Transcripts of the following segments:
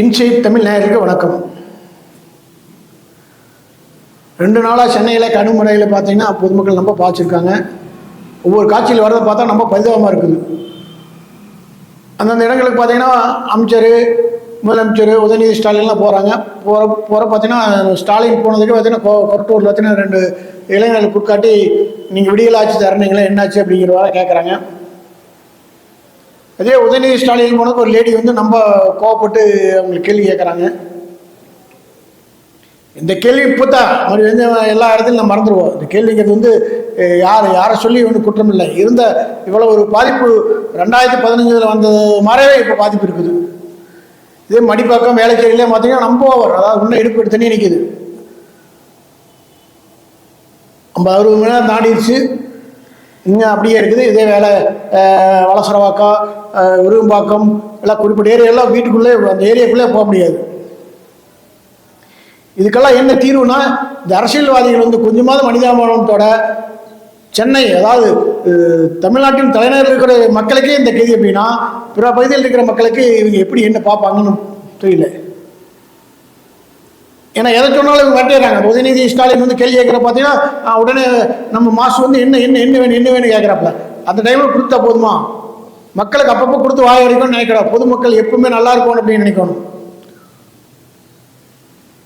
Inside Tamil நேயருக்கு வணக்கம். ரெண்டு நாளாக சென்னையில் கடுமுறையில் பார்த்தீங்கன்னா பொதுமக்கள் ரொம்ப பாய்ச்சிருக்காங்க ஒவ்வொரு காட்சியில் வரதை பார்த்தா ரொம்ப பரிதாபமாக இருக்குது. அந்தந்த இடங்களுக்கு பார்த்தீங்கன்னா அமைச்சர் முதலமைச்சர் உதயநிதி ஸ்டாலின்லாம் போகிறாங்க போகிற போகிற பார்த்தீங்கன்னா ஸ்டாலின் போனதுக்கு பார்த்தீங்கன்னா கொ கொரட்டூரில் பார்த்தீங்கன்னா ரெண்டு இளைஞர்கள் குட்காட்டி நீங்கள் விடியல் ஆட்சி என்னாச்சு? அப்படிங்கிற கேட்குறாங்க அதே உதயநிதி ஸ்டாலின் போனதுக்கு ஒரு லேடி வந்து நம்ம கோவப்பட்டு அவங்களுக்கு கேள்வி கேட்குறாங்க இந்த கேள்வி இப்போ தான் மறு வந்து எல்லா இடத்துலையும் நம்ம மறந்துடுவோம் இந்த கேள்விங்கிறது வந்து யார் யாரை சொல்லி ஒன்றும் குற்றம் இல்லை. இருந்த இவ்வளோ ஒரு பாதிப்பு ரெண்டாயிரத்தி பதினஞ்சில் வந்தது மாதிரியே இப்போ பாதிப்பு இருக்குது. இதே மடிப்பாக்கம் வேலைச்சேரியிலே பார்த்தீங்கன்னா நம்ம ஓவர் அதாவது இன்னும் இடுப்பு எடுத்து நிற்கிது ஐம்பது அறுபது மணி நேரம் தாண்டிடுச்சு இன்னும் அப்படியே இருக்குது. இதே வேலை வளசரவாக்கம் விரும்பாக்கம் எல்லாம் குறிப்பிட்ட ஏரியாலாம் வீட்டுக்குள்ளே அந்த ஏரியாக்குள்ளே போக முடியாது. இதுக்கெல்லாம் என்ன தீர்வுனா இந்த அரசியல்வாதிகள் வந்து கொஞ்சமாவது மனிதாபிமானத்தோட சென்னை அதாவது தமிழ்நாட்டின் தலைநகரில் இருக்கிற மக்களுக்கே இந்த கேதி அப்படின்னா பிற பகுதியில் இருக்கிற மக்களுக்கு இவங்க எப்படி என்ன பார்ப்பாங்கன்னு தெரியல. ஏன்னா எதை சொன்னாலும் இவங்க வெட்டிடுறாங்க உதயநிதி ஸ்டாலின் வந்து கேள்வி கேட்குற பார்த்தீங்கன்னா உடனே நம்ம மாசு வந்து என்ன என்ன என்ன வேணும் என்ன வேணும் கேட்குறாப்புல. அந்த டைமில் கொடுத்தா போதுமா? மக்களுக்கு அப்பப்போ கொடுத்து வாய வரைக்கும்னு நினைக்கிறோம். பொதுமக்கள் எப்பவுமே நல்லா இருக்கணும் அப்படின்னு நினைக்கணும்.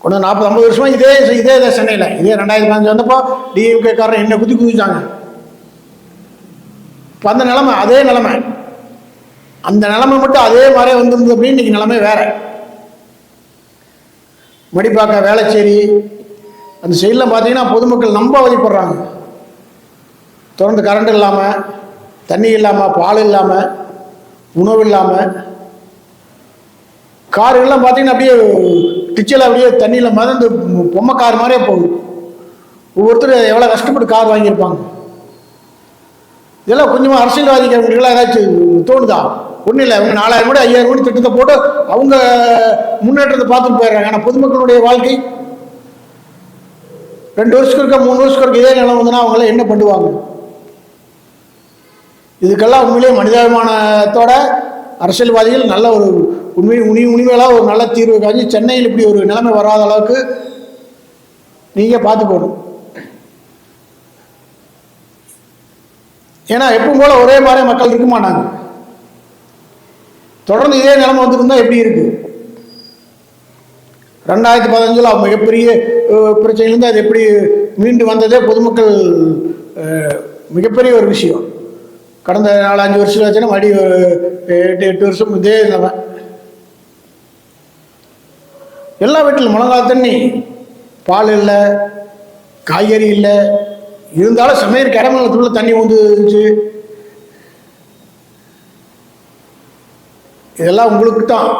கொண்டு நாற்பது ஐம்பது வருஷமா இதே இதே இதே சென்னையில். இதே ரெண்டாயிரத்தி பதினஞ்சு வந்தப்போ டிஎம்கே காரன் என்ன குதி குதிச்சாங்க. இப்போ அந்த நிலமை அதே நிலமை. அந்த நிலமை மட்டும் அதே மாதிரி வந்திருந்தது அப்படின்னு இன்னைக்கு நிலமை வேறு. மடிப்பாக்க வேளச்சேரி. அந்த சைடில் பார்த்தீங்கன்னா பொதுமக்கள் ரொம்ப அவதிப்படுறாங்க. தொடர்ந்து கரண்ட் இல்லாமல் தண்ணி இல்லாமல் பால் இல்லாமல் உணவு இல்லாமல் காருகள்லாம் பார்த்தீங்கன்னா அப்படியே டிச்சில் அப்படியே தண்ணியில் மதந்து பொம்மை கார் மாதிரியே போகுது. ஒவ்வொருத்தர் எவ்வளோ கஷ்டப்பட்டு கார் வாங்கியிருப்பாங்க. இதெல்லாம் கொஞ்சமாக அரசியல்வாதிகளுக்கெல்லாம் ஏதாச்சும் தோணுதா? ஒன்றும் இல்லை அவங்க நாலாயிரம் கோடி ஐயாயிரம் கோடி திட்டத்தை போட்டு அவங்க முன்னேற்றத்தை பார்த்துட்டு போயிடுறாங்க. ஆனால் பொதுமக்களுடைய வாழ்க்கை ரெண்டு வருஷத்துக்கு இருக்க மூணு வருஷத்துக்கு இருக்க இதே நிலம் வந்துன்னா அவங்களாம் என்ன பண்ணுவாங்க? இதுக்கெல்லாம் உண்மையிலே மனிதாபிமானத்தோட அரசியல்வாதிகள் நல்ல ஒரு உண்மை உனி உண்மையிலாக ஒரு நல்ல தீர்வு காஞ்சி சென்னையில் இப்படி ஒரு நிலைமை வராத அளவுக்கு நீங்கள் பார்த்துக்கணும் ஏன்னா எப்பவும் போல ஒரே மாதிரி மக்கள் இருக்க மாட்டாங்க. தொடர்ந்து இதே நிலைமை வந்துருந்தா எப்படி இருக்கு? ரெண்டாயிரத்தி பதினஞ்சில் மிகப்பெரிய பிரச்சனையிலேருந்து அது எப்படி மீண்டு வந்ததே பொதுமக்கள் மிகப்பெரிய ஒரு விஷயம். கடந்த நாலு அஞ்சு வருஷம் ஆச்சுன்னா மறுபடி எட்டு எட்டு வருஷம் இதே நிலைமை. எல்லா வீட்டிலும் மிளகா தண்ணி பால் இல்லை காய்கறி இல்லை. இருந்தாலும் சமையல் கடமலத்துக்குள்ள தண்ணி வந்துச்சு இதெல்லாம் உங்களுக்கு தான்.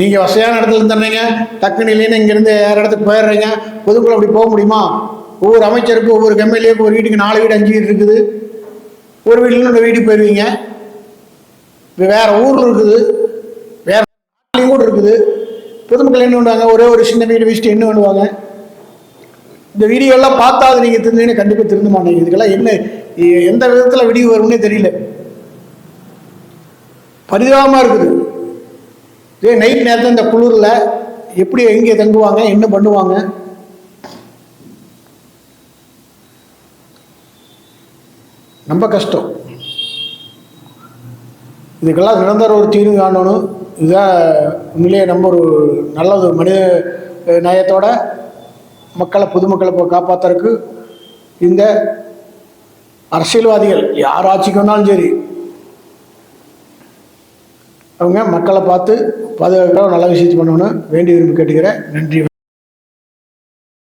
நீங்கள் வசதியான இடத்துல இருந்துடுறீங்க டக்குன்னு இல்லைன்னு இங்கேருந்து வேறு இடத்துக்கு போயிடுறீங்க பொதுக்குள்ள அப்படி போக முடியுமா? ஒவ்வொரு அமைச்சருக்கும் ஒவ்வொரு எம்எல்ஏக்கும் ஒரு வீட்டுக்கு நாலு வீடு அஞ்சு வீடு இருக்குது. ஒரு வீட்டில் இன்னொரு வீட்டுக்கு போயிடுவீங்க இப்போ வேறு ஊரில் இருக்குது. வேறு நாட்டிலையும் கூட இருக்குது. பொதுமக்கள் என்ன பண்ணுவாங்க? ஒரே ஒரு சின்ன வீடு வீசிட்டு என்ன பண்ணுவாங்க இந்த வீடியோ எல்லாம் பார்த்தா அது நீங்கள் திருந்தீங்கன்னா கண்டிப்பாக திருந்த மாட்டீங்க. இதுக்கெல்லாம் என்ன எந்த விதத்தில் விடிவு வரும்னே தெரியல. பரிதாபமாக இருக்குது. இதே நைட் நேரத்தில் இந்த குளிரில் எப்படி எங்கே தங்குவாங்க என்ன பண்ணுவாங்க? ரொம்ப கஷ்டம். இதுக்கெல்லாம் நிரந்தர ஒரு தீர்வு காணணும். இதுதான் உண்மையிலேயே நம்ம ஒரு நல்ல ஒரு மனித நயத்தோட மக்களை பொதுமக்களை இப்போ காப்பாற்றுறதுக்கு இந்த அரசியல்வாதிகள் யார் ஆட்சிக்கு வந்தாலும் சரி அவங்க மக்களை பார்த்து பாதுகாக்கிற நல்ல விஷயத்தை பண்ணணும்னு வேண்டி விரும்பி கேட்டுக்கிறேன். நன்றி.